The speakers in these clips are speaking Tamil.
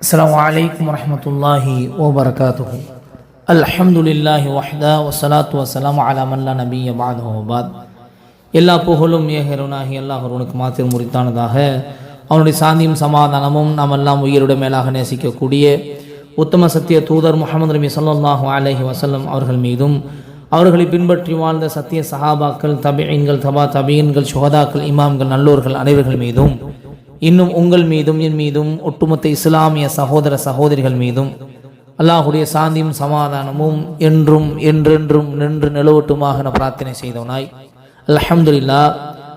السلام عليكم ورحمة الله وبركاته الحمد لله وحده والصلاة والسلام على من لا نبي بعده وبعد எல்லா புகழும் ஏகருனாகி அல்லாஹ் ஒருவனுக்கு மாத்திரம் முறித்தானதாக அவனுடைய சாந்தியும் சமாதானமும் நாம் எல்லாம் உயிரோட மேலாக நேசிக்கக்கூடிய உத்தம சத்திய தூதர் முகமது நபி ஸல்லல்லாஹு அலைஹி வஸல்லம் அவர்கள் மீதும் அவர்களை பின்பற்றி வாழ்ந்த சத்திய சஹாபாக்கள் தபியன்கள் தபா தபியன்கள் சுகதாக்கள் இமாம்கள் நல்லோர்கள் அனைவர்கள் மீதும் இன்னும் உங்கள் மீதும் என் மீதும் ஒட்டுமொத்த இஸ்லாமிய சகோதர சகோதரிகள் மீதும் அல்லாஹுடைய சாந்தியும் சமாதானமும் என்றும் என்றென்றும் நின்று நிலவட்டுமாக என பிரார்த்தனை செய்தவனாய் அலஹம்துல்லா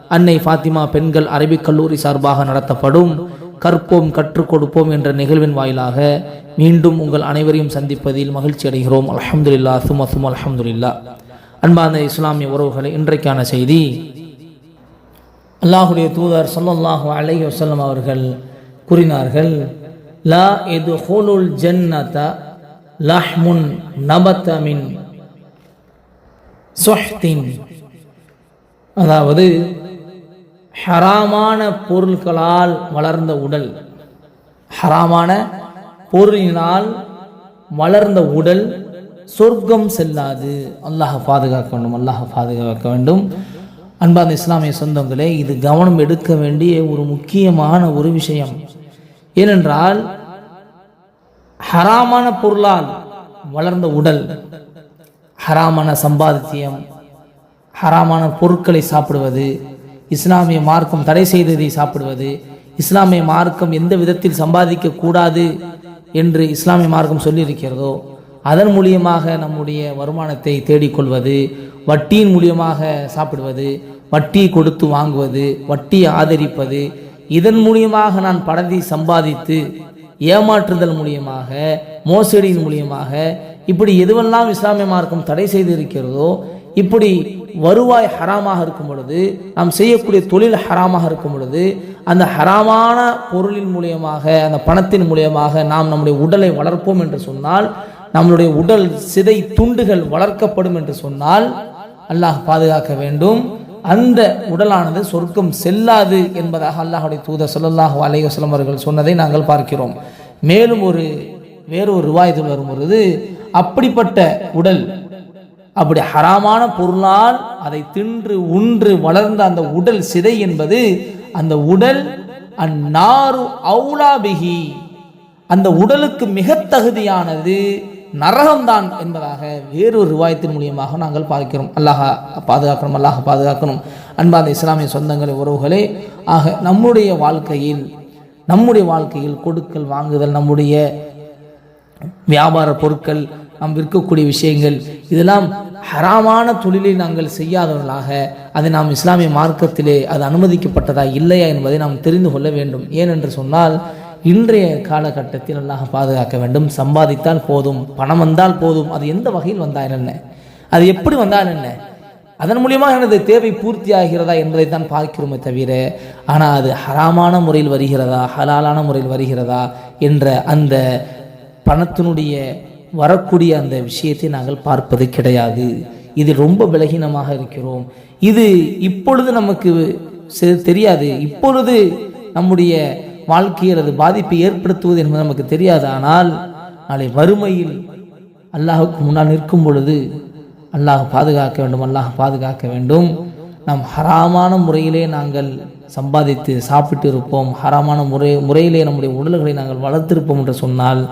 அன்னை ஃபாத்திமா பெண்கள் அரபிக் கல்லூரி சார்பாக நடத்தப்படும் கற்போம் கற்றுக் கொடுப்போம் என்ற நிகழ்வின் வாயிலாக மீண்டும் உங்கள் அனைவரையும் சந்திப்பதில் மகிழ்ச்சி அடைகிறோம். அல்ஹம்துலில்லா சும சும அல்ஹம்துலில்லா அன்பார்ந்த இஸ்லாமிய உறவுகளை இன்றைக்கான செய்தி அல்லாஹுடைய தூதர் சொல்லல்லாஹு அலை வசல்லம் அவர்கள் கூறினார்கள் லா எது ஹோலுல் ஜன்னத லஹ்முன் நபத்தமின் சொஹ்தின். அதாவது ஹராமான பொருட்களால் வளர்ந்த உடல் ஹராமான பொருளினால் வளர்ந்த உடல் சொர்க்கம் செல்லாது. அல்லாஹ் பாதுகாக்க வேண்டும் அல்லாஹ் பாதுகாக்க வேண்டும். அன்பார்ந்த இஸ்லாமிய சொந்தங்களே இது கவனம் எடுக்க வேண்டிய ஒரு முக்கியமான ஒரு விஷயம். ஏனென்றால் ஹராமான பொருளால் வளர்ந்த உடல் ஹராமான சம்பாதித்தியம் ஹராமான பொருட்களை சாப்பிடுவது இஸ்லாமிய மார்க்கம் தடை செய்ததை சாப்பிடுவது இஸ்லாமிய மார்க்கம் எந்த விதத்தில் சம்பாதிக்க கூடாது என்று இஸ்லாமிய மார்க்கம் சொல்லியிருக்கிறதோ அதன் மூலியமாக நம்முடைய வருமானத்தை தேடிக்கொள்வது வட்டியின் மூலியமாக சாப்பிடுவது வட்டி கொடுத்து வாங்குவது வட்டியை ஆதரிப்பது இதன் மூலியமாக நான் பணத்தை சம்பாதித்து ஏமாற்றுதல் மூலியமாக மோசடியின் மூலியமாக இப்படி எதுவெல்லாம் இஸ்லாமிய மார்க்கம் தடை செய்திருக்கிறதோ இப்படி வருவாய் ஹராமாக இருக்கும் பொழுது நாம் செய்யக்கூடிய தொழில் ஹராமாக இருக்கும் பொழுது அந்த ஹராமான பொருளின் மூலியமாக அந்த பணத்தின் மூலியமாக நாம் நம்முடைய உடலை வளர்ப்போம் என்று சொன்னால் நம்மளுடைய உடல் சிதை துண்டுகள் வளர்க்கப்படும் என்று சொன்னால் அல்லாஹ் பாதுகாக்க வேண்டும். அந்த உடலானது சொர்க்கம் செல்லாது என்பதாக அல்லாஹுடைய தூதர் சொல்லல்லாஹு அலைஹி அவர்கள் சொன்னதை நாங்கள் பார்க்கிறோம். மேலும் ஒரு வேறொரு ரிவாயத்தில் வரும்பொழுது அப்படிப்பட்ட உடல் அப்படி ஹராமான பொருளால் அதை தின்று உன்று வளர்ந்த அந்த உடல் சிதை என்பது அந்த உடல் அந்நாறு அவுலாபிகி அந்த உடலுக்கு மிக தகுதியானது நரகம்தான் என்பதாக வேறொரு ரிவாயத்தின் மூலியமாக நாங்கள் பார்க்கிறோம். அல்லாஹா பாதுகாக்கணும் அல்லாஹ் பாதுகாக்கணும். அன்பாத இஸ்லாமிய சொந்தங்களை உறவுகளே ஆக நம்முடைய வாழ்க்கையில் நம்முடைய வாழ்க்கையில் கொடுக்கல் வாங்குதல் நம்முடைய வியாபார பொருட்கள் நாம் விற்கக்கூடிய விஷயங்கள் இதெல்லாம் ஹராமான தொழிலை நாங்கள் செய்யாதவர்களாக அது நாம் இஸ்லாமிய மார்க்கத்திலே அது அனுமதிக்கப்பட்டதா இல்லையா என்பதை நாம் தெரிந்து கொள்ள வேண்டும். ஏனென்று சொன்னால் இன்றைய காலகட்டத்தில் நல்லாக பாதுகாக்க வேண்டும். சம்பாதித்தால் போதும் பணம் வந்தால் போதும். அது எந்த வகையில் வந்தால் என்ன? அது எப்படி வந்தால் என்ன? அதன் மூலியமாக எனது தேவை பூர்த்தி ஆகிறதா என்பதை தான் பார்க்கிறோமே தவிர ஆனால் அது ஹராமான முறையில் வருகிறதா ஹலாலான முறையில் வருகிறதா என்ற அந்த பணத்தினுடைய வரக்கூடிய அந்த விஷயத்தை நாங்கள் பார்ப்பது கிடையாது. இது ரொம்ப பலகீனமாக இருக்கிறோம். இது இப்பொழுது நமக்கு செ- தெரியாது. இப்பொழுது நம்முடைய வாழ்க்கையில் அது பாதிப்பை ஏற்படுத்துவது என்பது நமக்கு தெரியாது. ஆனால் நாளை வறுமையில் அல்லாஹுக்கு முன்னால் நிற்கும் பொழுது அல்லாஹ் பாதுகாக்க வேண்டும் அல்லாஹ் பாதுகாக்க வேண்டும். நாம் ஹராமான முறையிலே நாங்கள் சம்பாதித்து சாப்பிட்டு இருப்போம். ஹராமான முறை முறையிலே நம்முடைய உடல்களை நாங்கள் வளர்த்திருப்போம் என்று சொன்னால்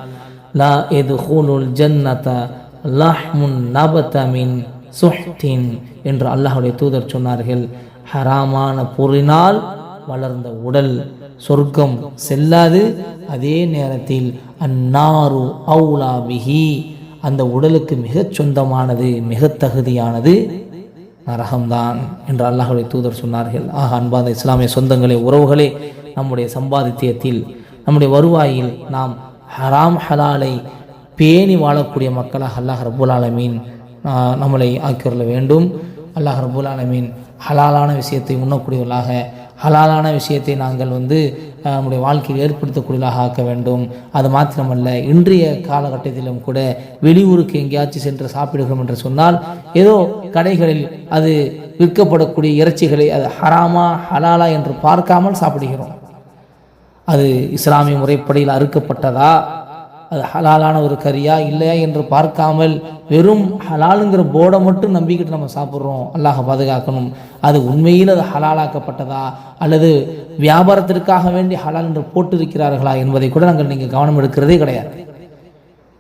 லா எது ஹூனுல் ஜன்னதா லாஹ்முன் நபத்தமின் சுஹ்தின் என்று அல்லாஹுடைய தூதர் சொன்னார்கள். ஹராமான பொருளினால் வளர்ந்த உடல் சொர்க்கம் செல்லாது அதே நேரத்தில் அந்நாரு அவுலா பிஹி. அந்த உடலுக்கு மிகச் சொந்தமானது மிக தகுதியானது நரகம்தான் என்று அல்லாஹுடைய தூதர் சொன்னார்கள். ஆக அன்பாத இஸ்லாமிய சொந்தங்களே உறவுகளே நம்முடைய சம்பாதித்தியத்தில் நம்முடைய வருவாயில் நாம் ஹராம் ஹலாலை பேணி வாழக்கூடிய மக்களாக அல்லாஹ் ரபுல் ஆலமீன் நம்மளை ஆக்கியுள்ள வேண்டும். அல்லாஹ் ரபுல் ஆலமீன் ஹலாலான விஷயத்தை உண்ணக்கூடியவர்களாக ஹலாலான விஷயத்தை நாங்கள் வந்து நம்முடைய வாழ்க்கையில் ஏற்படுத்தக்கூடியதாக ஆக்க வேண்டும். அது மாத்திரமல்ல இன்றைய காலகட்டத்திலும் கூட வெளியூருக்கு எங்கேயாச்சும் சென்று சாப்பிடுகிறோம் என்று சொன்னால் ஏதோ கடைகளில் அது விற்கப்படக்கூடிய இறைச்சிகளை அது ஹராமா ஹலாலா என்று பார்க்காமல் சாப்பிடுகிறோம். அது இஸ்லாமிய முறைப்படியில் அறுக்கப்பட்டதா? அது ஹலாலான ஒரு கறியா இல்லையா என்று பார்க்காமல் வெறும் ஹலாலுங்கிற போர்டை மட்டும் நம்பிக்கிட்டு நம்ம சாப்பிட்றோம். அல்லாஹ் பாதுகாக்கணும். அது உண்மையில் அது ஹலாலாக்கப்பட்டதா? அல்லது வியாபாரத்திற்காக வேண்டி ஹலால் என்று போட்டிருக்கிறார்களா என்பதை கூட நாங்கள் நீங்கள் கவனம் எடுக்கிறதே கிடையாது.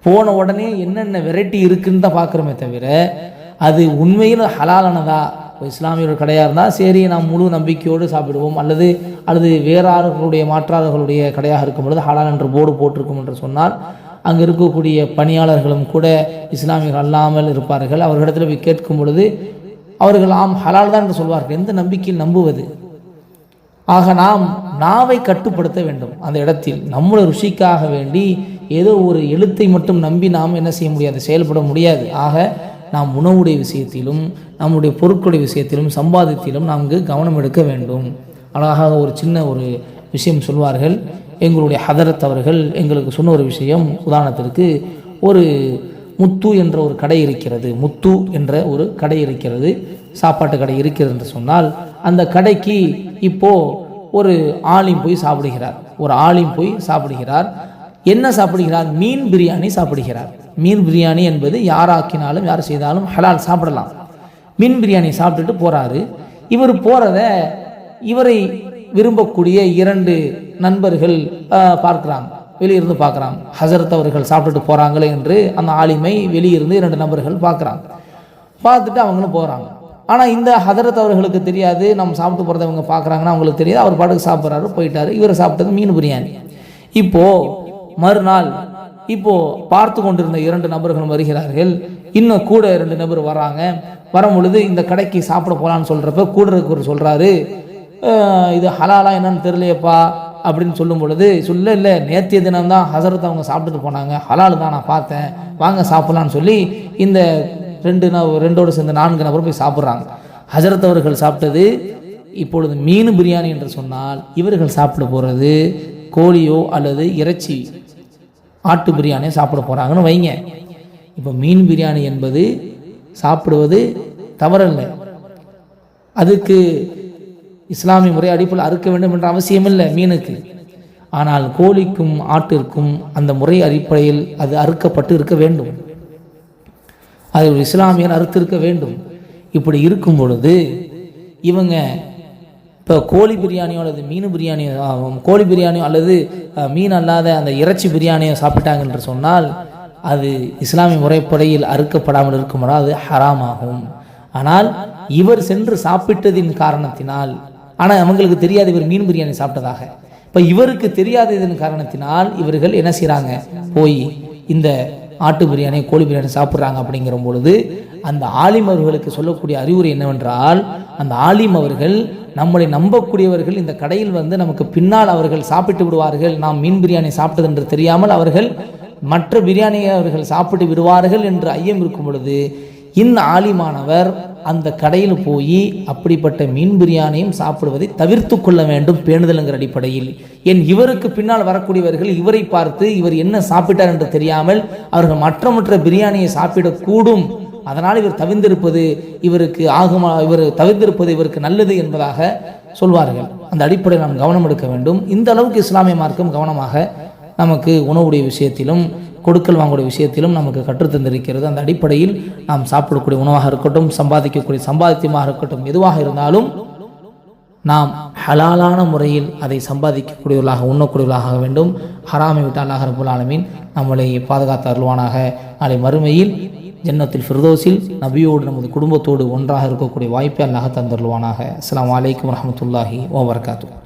போன உடனே என்னென்ன வெரைட்டி இருக்குன்னு தான் பார்க்குறோமே தவிர அது உண்மையில் ஹலாலானதா? இப்போ இஸ்லாமிய கடையாக இருந்தால் சரி நாம் முழு நம்பிக்கையோடு சாப்பிடுவோம். அல்லது அல்லது வேறார்களுடைய மாற்றாளர்களுடைய கடையாக இருக்கும் பொழுது ஹலால் என்ற போர்டு போட்டிருக்கும் என்று சொன்னால் அங்கே இருக்கக்கூடிய பணியாளர்களும் கூட இஸ்லாமியர்கள் அல்லாமல் இருப்பார்கள். அவர்களிடத்தில் போய் கேட்கும் பொழுது அவர்கள் ஆம் ஹலால் தான் என்று சொல்வார்கள். எந்த நம்பிக்கையில் நம்புவது? ஆக நாம் நாவை கட்டுப்படுத்த வேண்டும். அந்த இடத்தில் நம்முடைய ருசிக்காக வேண்டி ஏதோ ஒரு எழுத்தை மட்டும் நம்பி நாம் என்ன செய்ய முடியாது செயல்பட முடியாது. ஆக நாம் உணவுடைய விஷயத்திலும் நம்முடைய பொருட்களுடைய விஷயத்திலும் சம்பாதித்திலும் நமக்கு கவனம் எடுக்க வேண்டும். அழகாக ஒரு சின்ன ஒரு விஷயம் சொல்வார்கள். எங்களுடைய ஹதரத் அவர்கள் எங்களுக்கு சொன்ன ஒரு விஷயம். உதாரணத்திற்கு ஒரு முத்து என்ற ஒரு கடை இருக்கிறது. முத்து என்ற ஒரு கடை இருக்கிறது. சாப்பாட்டு கடை இருக்கிறது என்று சொன்னால் அந்த கடைக்கு இப்போது ஒரு ஆலிம் போய் சாப்பிடுகிறார். ஒரு ஆலிம் போய் சாப்பிடுகிறார். என்ன சாப்பிடுகிறார்? மீன் பிரியாணி சாப்பிடுகிறார். மீன் பிரியாணி என்பது யாராக்கினாலும் யார் செய்தாலும் ஹலால் சாப்பிடலாம். மீன் பிரியாணி சாப்பிட்டுட்டு போகிறாரு இவர் போகிறத இவரை விரும்பக்கூடிய இரண்டு நண்பர்கள் பார்க்குறாங்க. வெளியிருந்து பார்க்குறாங்க. ஹசரத் அவர்கள் சாப்பிட்டுட்டு போகிறாங்களே என்று அந்த ஆளுமை வெளியிருந்து இரண்டு நபர்கள் பார்க்குறாங்க. பார்த்துட்டு அவங்களும் போகிறாங்க ஆனால் இந்த ஹதரத் அவர்களுக்கு தெரியாது. நம்ம சாப்பிட்டு போகிறத அவங்க பார்க்குறாங்கன்னா அவங்களுக்கு தெரியாது. அவர் பாட்டுக்கு சாப்பிட்றாரு போயிட்டாரு. இவர் சாப்பிட்டது மீன் பிரியாணி. இப்போது மறுநாள் இப்போ பார்த்து கொண்டிருந்த இரண்டு நபர்களும் வருகிறார்கள். இன்னும் கூட இரண்டு நபர் வராங்க. வரும் பொழுது இந்த கடைக்கு சாப்பிட போகலான்னு சொல்கிறப்ப கூட ஒரு சொல்கிறாரு இது ஹலாலா என்னன்னு தெரியலையப்பா அப்படின்னு சொல்லும் பொழுது சொல்ல இல்லை நேத்திய தினம் தான் ஹசரத் அவங்க சாப்பிட்டுட்டு போனாங்க ஹலால் தான் நான் பார்த்தேன் வாங்க சாப்பிட்லான்னு சொல்லி இந்த ரெண்டு ரெண்டோடு சேர்ந்து நான்கு நபர் போய் சாப்பிட்றாங்க. ஹசரத் அவர்கள் சாப்பிட்டது இப்பொழுது மீன் பிரியாணி என்று சொன்னால் இவர்கள் சாப்பிட போகிறது கோழியோ அல்லது இறைச்சி ஆட்டு பிரியாணியை சாப்பிட போகிறாங்கன்னு வைங்க. இப்போ மீன் பிரியாணி என்பது சாப்பிடுவது தவறல்ல. அதுக்கு இஸ்லாமிய முறை அடிப்பில் அறுக்க வேண்டும் என்ற அவசியம் இல்லை மீனுக்கு. ஆனால் கோழிக்கும் ஆட்டிற்கும் அந்த முறை அடிப்படையில் அது அறுக்கப்பட்டு இருக்க வேண்டும். அது ஒரு இஸ்லாமியர் அறுத்திருக்க வேண்டும். இப்படி இருக்கும் பொழுது இவங்க இப்போ கோழி பிரியாணியோ அல்லது மீன் பிரியாணியோ கோழி பிரியாணியோ அல்லது மீன் அல்லாத அந்த இறைச்சி பிரியாணியோ சாப்பிட்டாங்க என்று சொன்னால் அது இஸ்லாமிய முறைப்படையில் அறுக்கப்படாமல் இருக்குமானால் அது ஹராமாகும். ஆனால் இவர் சென்று சாப்பிட்டதின் காரணத்தினால் ஆனால் அவங்களுக்கு தெரியாது இவர் மீன் பிரியாணி சாப்பிட்டதாக. இப்போ இவருக்கு தெரியாததன் காரணத்தினால் இவர்கள் என்ன செய்கிறாங்க போய் இந்த ஆட்டு பிரியாணி கோழி பிரியாணி சாப்பிட்றாங்க அப்படிங்கிற பொழுது அந்த ஆலிம் அவர்களுக்கு சொல்லக்கூடிய அறிவுரை என்னவென்றால் அந்த ஆலிம் அவர்கள் நம்மளை நம்பக்கூடியவர்கள் இந்த கடையில் வந்து நமக்கு பின்னால் அவர்கள் சாப்பிட்டு விடுவார்கள் நாம் மீன் பிரியாணி சாப்பிட்டது என்று தெரியாமல் அவர்கள் மற்ற பிரியாணியை அவர்கள் சாப்பிட்டு விடுவார்கள் என்று ஐயம் இருக்கும் பொழுது இந்த ஆலிமானவர் அந்த கடையில் போய் அப்படிப்பட்ட மீன் பிரியாணியும் சாப்பிடுவதை தவிர்த்து கொள்ள வேண்டும் பேணுதலுங்கிற அடிப்படையில். என் இவருக்கு பின்னால் வரக்கூடியவர்கள் இவரை பார்த்து இவர் என்ன சாப்பிட்டார் என்று தெரியாமல் அவர்கள் மற்ற மற்ற பிரியாணியை சாப்பிடக்கூடும். அதனால் இவர் தவிர்ந்திருப்பது இவருக்கு ஆகுமா இவர் தவிர்ந்திருப்பது இவருக்கு நல்லது என்பதாக சொல்வார்கள். அந்த அடிப்படையில் நாம் கவனம் எடுக்க வேண்டும். இந்த அளவுக்கு இஸ்லாமிய மார்க்கம் கவனமாக நமக்கு உணவுடைய விஷயத்திலும் கொடுக்கல் வாங்கக்கூடிய விஷயத்திலும் நமக்கு கற்றுத்தந்திருக்கிறது அந்த அடிப்படையில் நாம் சாப்பிடக்கூடிய உணவாக இருக்கட்டும் சம்பாதிக்கக்கூடிய சம்பாதித்தியமாக இருக்கட்டும் எதுவாக இருந்தாலும் நாம் ஹலாலான முறையில் அதை சம்பாதிக்கக்கூடியவர்களாக உண்ணக்கூடியவர்களாக ஆக வேண்டும். ஹராமை விட்டு அல்லாஹ் ரபுல் ஆலமீன் நம்மளை பாதுகாத்து அருள்வானாக. நாளை மறுமையில் ஜன்னத்தில் ஃபிர்தோஸில் நபியோடு நமது குடும்பத்தோடு ஒன்றாக இருக்கக்கூடிய வாய்ப்பை அல்லாஹ் தந்தருள்வானாக. அஸ்ஸலாமு அலைக்கும் வரஹ்மத்துல்லாஹி வபரகாத்து